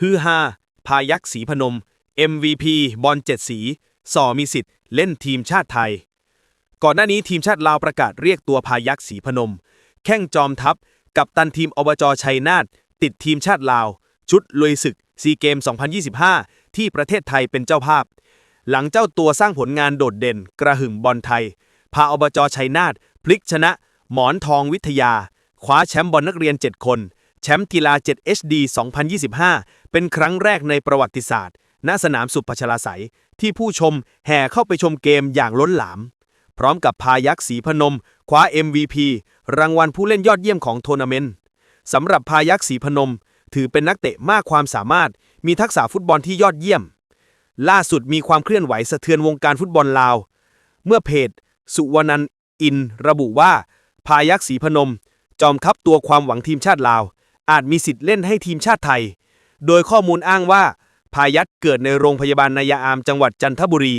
ฮือฮาพายักษ์สีพนม MVP บอลเจ็ดสีส่อมีสิทธิ์เล่นทีมชาติไทย ก่อนหน้านี้ทีมชาติลาวประกาศเรียกตัวพายักษ์สีพนม แข้งจอมทัพ กับตันทีมอบจชัยนาทติดทีมชาติลาว ชุดลุยศึกซีเกม 2025 ที่ประเทศไทยเป็นเจ้าภาพ หลังเจ้าตัวสร้างผลงานโดดเด่น กระหึ่มบอลไทย พาอบจชัยนาทพลิกชนะ หมอนทองวิทยา คว้าแชมป์บอลนักเรียน 7 คน แชมป์กีฬา 7 HD 2025 เป็นครั้งแรกในประวัติศาสตร์ ณ สนามสุพัชลาไสยที่ผู้ชมแห่เข้าไปชมเกมอย่างล้นหลาม พร้อมกับพายักษ์สีพนม คว้า MVP รางวัลผู้เล่นยอดเยี่ยมของทัวร์นาเมนต์สำหรับพายักษ์สีพนม ถือเป็นนักเตะมากความสามารถ มีทักษะฟุตบอลที่ยอดเยี่ยม ล่าสุดมีความเคลื่อนไหวสะเทือนวงการฟุตบอลลาว เมื่อเพจ สุวรรณอิน ระบุว่า พายักษ์สีพนม จอมทัพตัวความหวังทีมชาติลาว อาจมีสิทธิ์เล่นให้ทีมชาติไทย โดยข้อมูลอ้างว่า พายักเกิดในโรงพยาบาลนายาอามจังหวัดจันทบุรี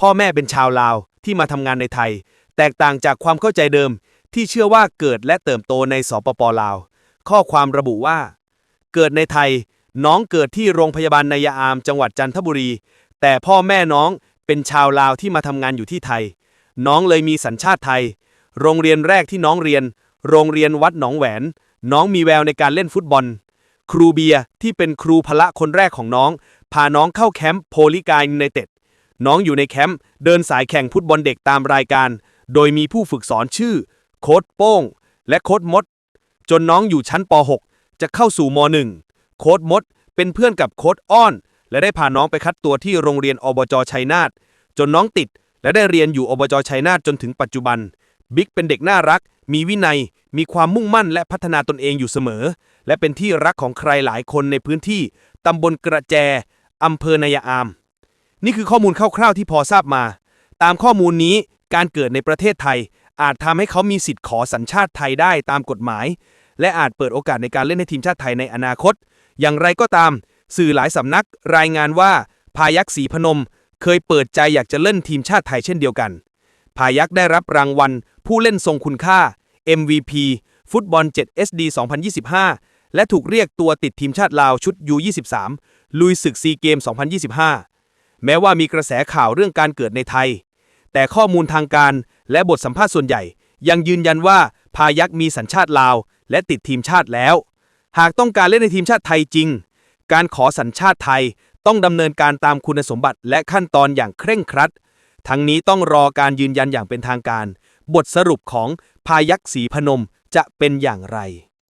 พ่อแม่เป็นชาวลาวที่มาทำงานในไทย แตกต่างจากความเข้าใจเดิม ที่เชื่อว่าเกิดและเติบโตในสปปลาว ข้อความระบุว่า เกิดในไทย น้องเกิดที่โรงพยาบาลนายาอามจังหวัดจันทบุรี แต่พ่อแม่น้องเป็นชาวลาวที่มาทำงานอยู่ที่ไทย น้องเลยมีสัญชาติไทย โรงเรียนแรกที่น้องเรียน โรงเรียนวัดหนองแหวน น้องมีแววในการเล่นฟุตบอล ครูเบียที่เป็นครูพละคนแรกของน้อง พาน้องเข้าแคมป์โพลิกายในเต็ด น้องอยู่ในแคมป์เดินสายแข่งฟุตบอลเด็กตามรายการ โดยมีผู้ฝึกสอนชื่อ โค้ดโป้ง และโค้ดมด จนน้องอยู่ชั้นป .6 จะเข้าสู่ม .1 โค้ดมด เป็นเพื่อนกับโค้ดอ้อน และได้พาน้องไปคัดตัวที่โรงเรียนอบจชัยนาทจนน้องติดและได้เรียนอยู่อบจชัยนาทจนถึงปัจจุบัน บิ๊กเป็นเด็กน่ารัก มีวินัย มีความมุ่งมั่นและพัฒนาตนเองอยู่เสมอ และเป็นที่รักของใครหลายคนในพื้นที่ตำบลกระแจอำเภอนายาอาม นี่คือข้อมูลคร่าวๆที่พอทราบมา ตามข้อมูลนี้การเกิดในประเทศไทย อาจทำให้เขามีสิทธิ์ขอสัญชาติไทยได้ตามกฎหมาย และอาจเปิดโอกาสในการเล่นในทีมชาติไทยในอนาคต อย่างไรก็ตาม สื่อหลายสำนักรายงานว่าพายักสีพนม เคยเปิดใจอยากจะเล่นทีมชาติไทยเช่นเดียวกันพายักได้รับรางวัล ผู้เล่นทรงคุณค่า MVP ฟุตบอล 7 SD 2025 และถูกเรียกตัวติดทีมชาติลาวชุด U23 ลุยศึกซีเกม 2025 แม้ว่ามีกระแสข่าวเรื่องการเกิดในไทย แต่ข้อมูลทางการและบทสัมภาษณ์ส่วนใหญ่ ยังยืนยันว่าพายักมีสัญชาติลาว และติดทีมชาติแล้ว หากต้องการเล่นในทีมชาติไทยจริง การขอสัญชาติไทยต้องดำเนินการตามคุณสมบัติและขั้นตอนอย่างเคร่งครัด ทั้งนี้ต้องรอการยืนยันอย่างเป็นทางการ บทสรุปของพายักสีพนมจะเป็นอย่างไร